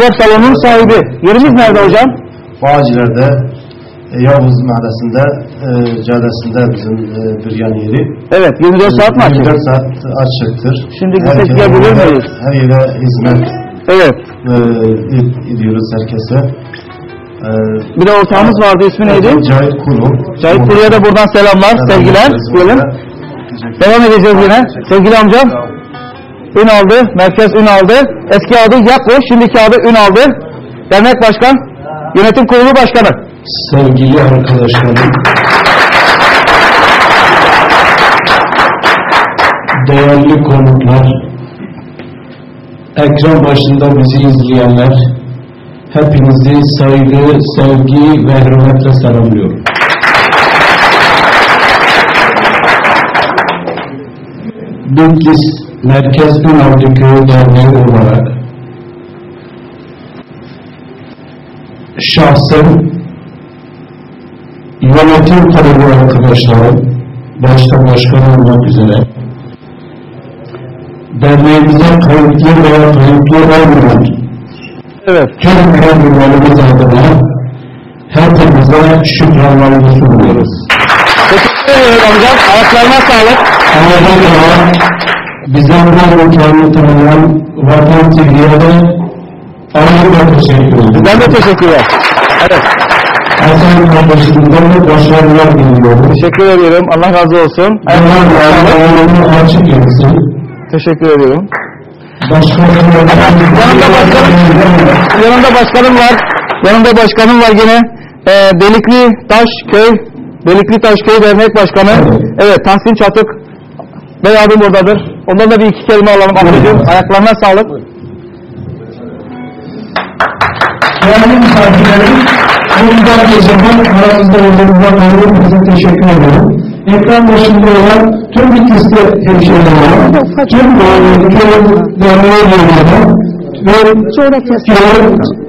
Spor salonunun sahibi. Yerimiz nerede hocam? Bağcılar'da e, Yavuz Mahallesi'nde e, caddesinde bizim e, bir yan yeri. Evet 24 saat mi açık? 24 saat açıktır. Şimdi Herkese gitsek gidebilir burada miyiz? Her yere hizmet Evet. e, ed- ediyoruz herkese. E, Bir de ortağımız vardı ismi neydi? Cahit Kulu. Cahit Kuru'ya da buradan selamlar, sevgiler diyelim. Teşekkür Devam edeceğiz yine. Sevgili amcam. Ün aldı, merkez ün aldı. Eski adı Yakko, şimdiki adı ün aldı. Dernek başkan, yönetim kurulu başkanı. sevgili arkadaşlarım, değerli konuklar, ekran başında bizi izleyenler, hepinizi saygı, sevgi ve hürmetle selamlıyorum. Bitlis Merkez Ünaltı Köyü Derneği olarak şahsen yönetim kurulu arkadaşlarım, başta başkan olmak üzere, derneğimize kayıtlı veya kayıtlı olmayan Evet. tüm kadrolarımız adına hepinize şükranlarımı sunuyoruz. Teşekkür ederim amcam. Ayaklarına sağlık. Ayrıca bize bu imkanı tanıyan Vatan TV'ye de ayrıca teşekkür ederim. Ben de teşekkür ederim. Evet. Hasan kardeşimden de başarılar diliyorum. Teşekkür ediyorum. Allah razı olsun. Allah Ayaklarına sağlık. yolunu açık etsin. Teşekkür ediyorum. Başkanım, Yanımda başkanım, var. Yanımda başkanım var yine. Ee, Delikli Taş Köy, Delikli Taş Köy Dernek Başkanı. Evet, Tahsin Çatık. Bey abim buradadır. Ondan da bir iki kelime alalım. Ablacığım, ayaklarına sağlık. Değerli misafirlerim, bundan geceden aramızda olduğunuzdan dolayı size teşekkür ederim. Ekran başında olan tüm Bitlis'te hemşehrilerime, tüm derneğe üyelerine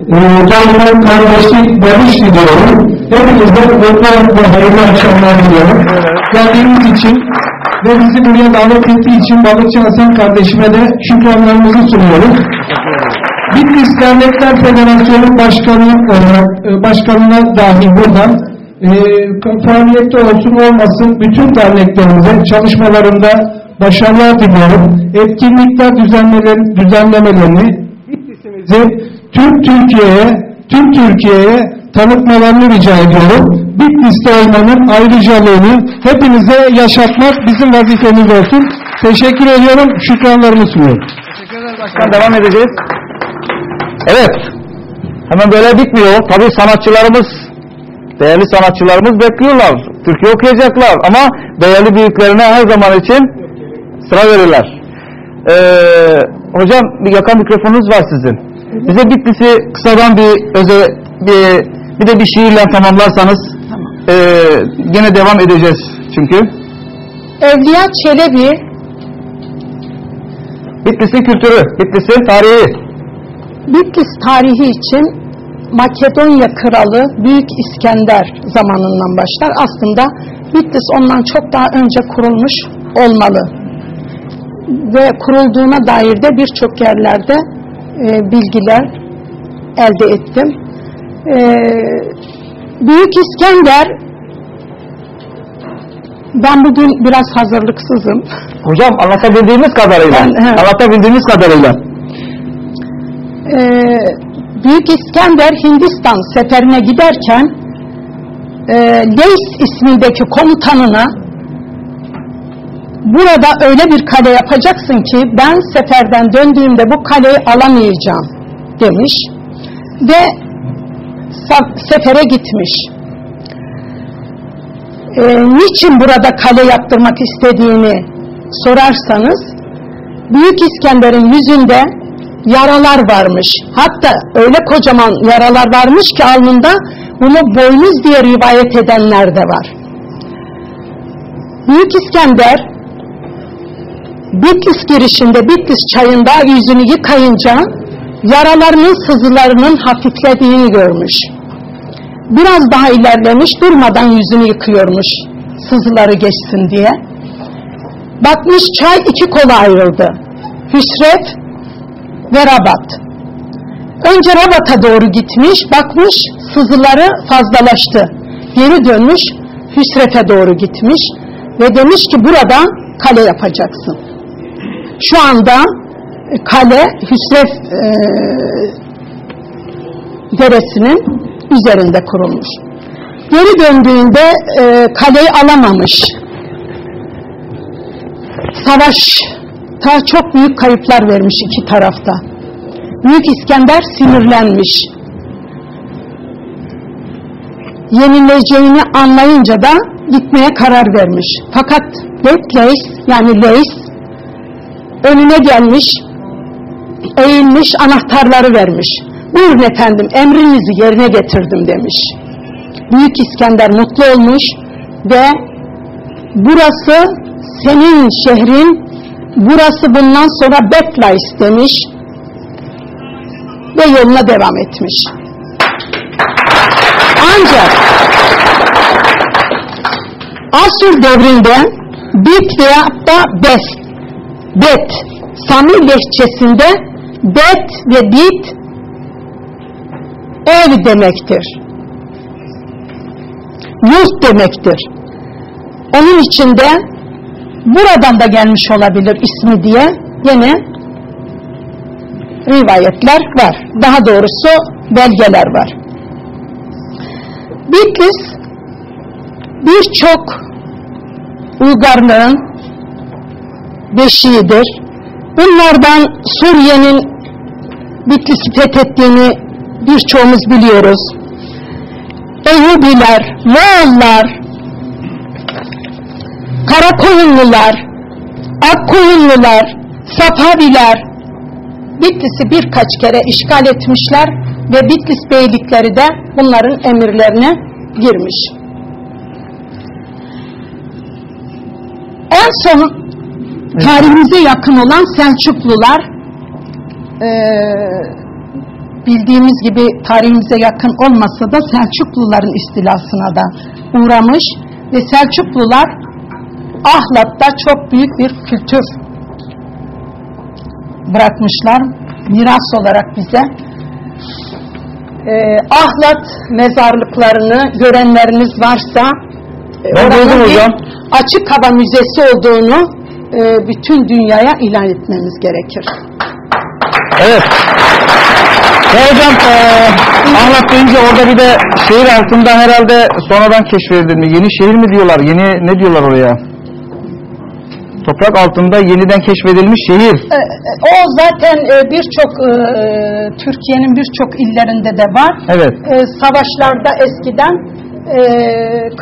ve canlı kardeşlik barış diliyorum. Hepinize mutlu ve hayırlı akşamlar diliyorum. Geldiğiniz için ve bizi buraya davet ettiği için Balıkçı Hasan kardeşime de şükranlarımızı sunuyoruz. Bitlis Dernekler Federasyonu Başkanı e, başkanına dahi buradan e, faaliyette olsun olmasın bütün derneklerimize çalışmalarında başarılar diliyorum. Etkinlikler düzenlemeleri, düzenlemelerini Bitlis'imizi tüm Türkiye'ye, tüm Türkiye'ye tanıtmalarını rica ediyorum. Bitlis'te olmanın ayrıcalığını hepinize yaşatmak bizim vazifemiz olsun. Teşekkür ediyorum, şükranlarımı sunuyorum. Başkan devam edeceğiz. Evet. Hemen böyle bitmiyor. Tabii sanatçılarımız, değerli sanatçılarımız bekliyorlar. Türkiye okuyacaklar ama değerli büyüklerine her zaman için sıra verirler. Ee, hocam bir yakan mikrofonunuz var sizin. Bize Bitlis'i kısadan bir öze, bir, bir de bir şiirle tamamlarsanız ee, gene devam edeceğiz çünkü. Evliya Çelebi Bitlis'in kültürü, Bitlis'in tarihi. Bitlis tarihi için Makedonya kralı Büyük İskender zamanından başlar. Aslında Bitlis ondan çok daha önce kurulmuş olmalı. Ve kurulduğuna dair de birçok yerlerde e, bilgiler elde ettim. E, Büyük İskender ben bugün biraz hazırlıksızım. Hocam anlatabildiğimiz kadarıyla. Ben- he. anlatabildiğimiz kadarıyla. Ee, Büyük İskender Hindistan seferine giderken e, Leys ismindeki komutanına burada öyle bir kale yapacaksın ki ben seferden döndüğümde bu kaleyi alamayacağım demiş ve sefere gitmiş. Ee, niçin burada kale yaptırmak istediğini sorarsanız Büyük İskender'in yüzünde yaralar varmış. Hatta öyle kocaman yaralar varmış ki alnında bunu boynuz diye rivayet edenler de var. Büyük İskender Bitlis girişinde Bitlis çayında yüzünü yıkayınca yaralarının sızılarının hafiflediğini görmüş. Biraz daha ilerlemiş durmadan yüzünü yıkıyormuş sızıları geçsin diye. Bakmış çay iki kola ayrıldı. Hüsrev ve Rabat. Önce Rabat'a doğru gitmiş, bakmış sızıları fazlalaştı. Geri dönmüş, Hüsref'e doğru gitmiş ve demiş ki burada kale yapacaksın. Şu anda e, kale Hüsref e, deresinin üzerinde kurulmuş. Geri döndüğünde e, kaleyi alamamış. Savaşta çok büyük kayıplar vermiş iki tarafta. Büyük İskender sinirlenmiş. Yenileceğini anlayınca da gitmeye karar vermiş. Fakat Leys yani Leys önüne gelmiş, eğilmiş, anahtarları vermiş. Buyurun efendim, emrinizi yerine getirdim demiş. Büyük İskender mutlu olmuş ve burası senin şehrin, burası bundan sonra Betlays demiş ve yoluna devam etmiş. Ancak Asur devrinde Bit veya da Bes, Bet, Sami lehçesinde Bet ve Bit ev demektir. Yurt demektir. Onun içinde buradan da gelmiş olabilir ismi diye yine rivayetler var. Daha doğrusu belgeler var. Bitlis birçok uygarlığın beşiğidir. Bunlardan Suriye'nin Bitlis'i fethettiğini birçoğumuz biliyoruz. Eyyubiler, Moğollar, Karakoyunlular, Akkoyunlular, Safaviler Bitlis'i birkaç kere işgal etmişler ve Bitlis beylikleri de bunların emirlerine girmiş. En son tarihimize yakın olan Selçuklular eee bildiğimiz gibi tarihimize yakın olmasa da Selçukluların istilasına da uğramış ve Selçuklular Ahlat'ta çok büyük bir kültür bırakmışlar miras olarak bize. Ee, Ahlat mezarlıklarını görenleriniz varsa e, Ben oranın bir hocam. açık hava müzesi olduğunu e, bütün dünyaya ilan etmemiz gerekir. Evet. Ya hocam eee Ahlat deyince orada bir de şehir altında herhalde sonradan keşfedildi? Yeni şehir mi diyorlar? Yeni ne diyorlar oraya? Toprak altında yeniden keşfedilmiş şehir. E, e, O zaten e, birçok e, Türkiye'nin birçok illerinde de var. Evet. E, Savaşlarda eskiden e,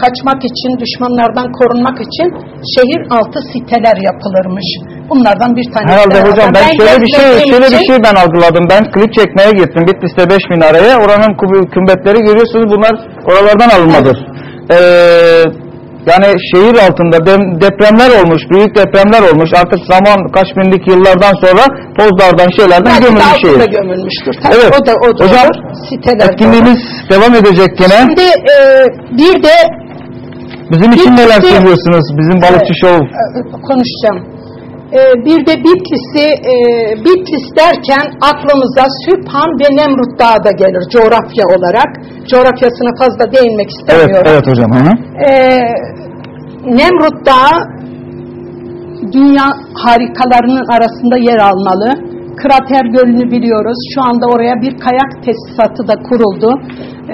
kaçmak için, düşmanlardan korunmak için şehir altı siteler yapılırmış. Bunlardan bir tanesi. Herhalde de hocam orada. ben şöyle bir şey şöyle bir şey ben algıladım. Ben klip çekmeye gittim Bitlis'te 5 minareye. Oranın kü- kümbetleri görüyorsunuz bunlar oralardan alınmadır. Ee, yani şehir altında depremler olmuş, büyük depremler olmuş. Artık zaman kaç binlik yıllardan sonra tozlardan şeylerden Belki gömülmüş şehir. gömülmüştür. Tabii Evet. O da, o da Hocam. Siteler. Etkinliğimiz devam edecek gene. Şimdi e, bir de Bizim için neler söylüyorsunuz? Bizim balıkçı şov. e, konuşacağım. E, bir de Bitlis'i e, Bitlis derken aklımıza Süphan ve Nemrut Dağı da gelir coğrafya olarak. Coğrafyasına fazla değinmek Evet, istemiyorum. evet hocam. Hı -hı. E, Nemrut Dağı dünya harikalarının arasında yer almalı. Krater Gölü'nü biliyoruz. Şu anda oraya bir kayak tesisatı da kuruldu.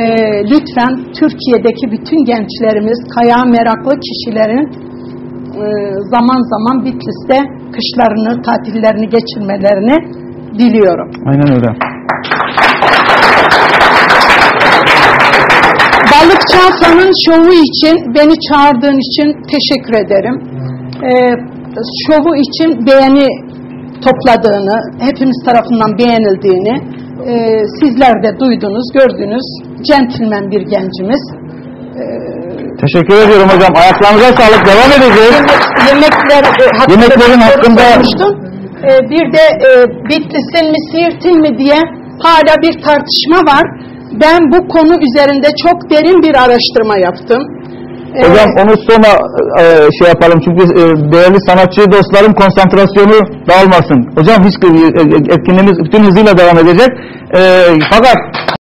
E, lütfen Türkiye'deki bütün gençlerimiz, kayağa meraklı kişilerin zaman zaman Bitlis'te kışlarını, tatillerini geçirmelerini diliyorum. Aynen öyle. Balıkçı Hasan'ın şovu için, beni çağırdığın için teşekkür ederim. Ee, şovu için beğeni topladığını, hepimiz tarafından beğenildiğini e, sizler de duydunuz, gördünüz. Centilmen bir gencimiz. Teşekkür ediyorum hocam. Ayaklarınıza sağlık. Devam edeceğiz. Yemek, yemekler e, hakkında Yemeklerin hakkında- sormuştun. E, bir de e, Bitlis'in mi Siirt'in mi diye hala bir tartışma var. Ben bu konu üzerinde çok derin bir araştırma yaptım. Hocam onu sonra e, şey yapalım çünkü e, değerli sanatçı dostlarım konsantrasyonu dağılmasın. Hocam hiç e, e, etkinliğimiz bütün hızıyla devam edecek. E, fakat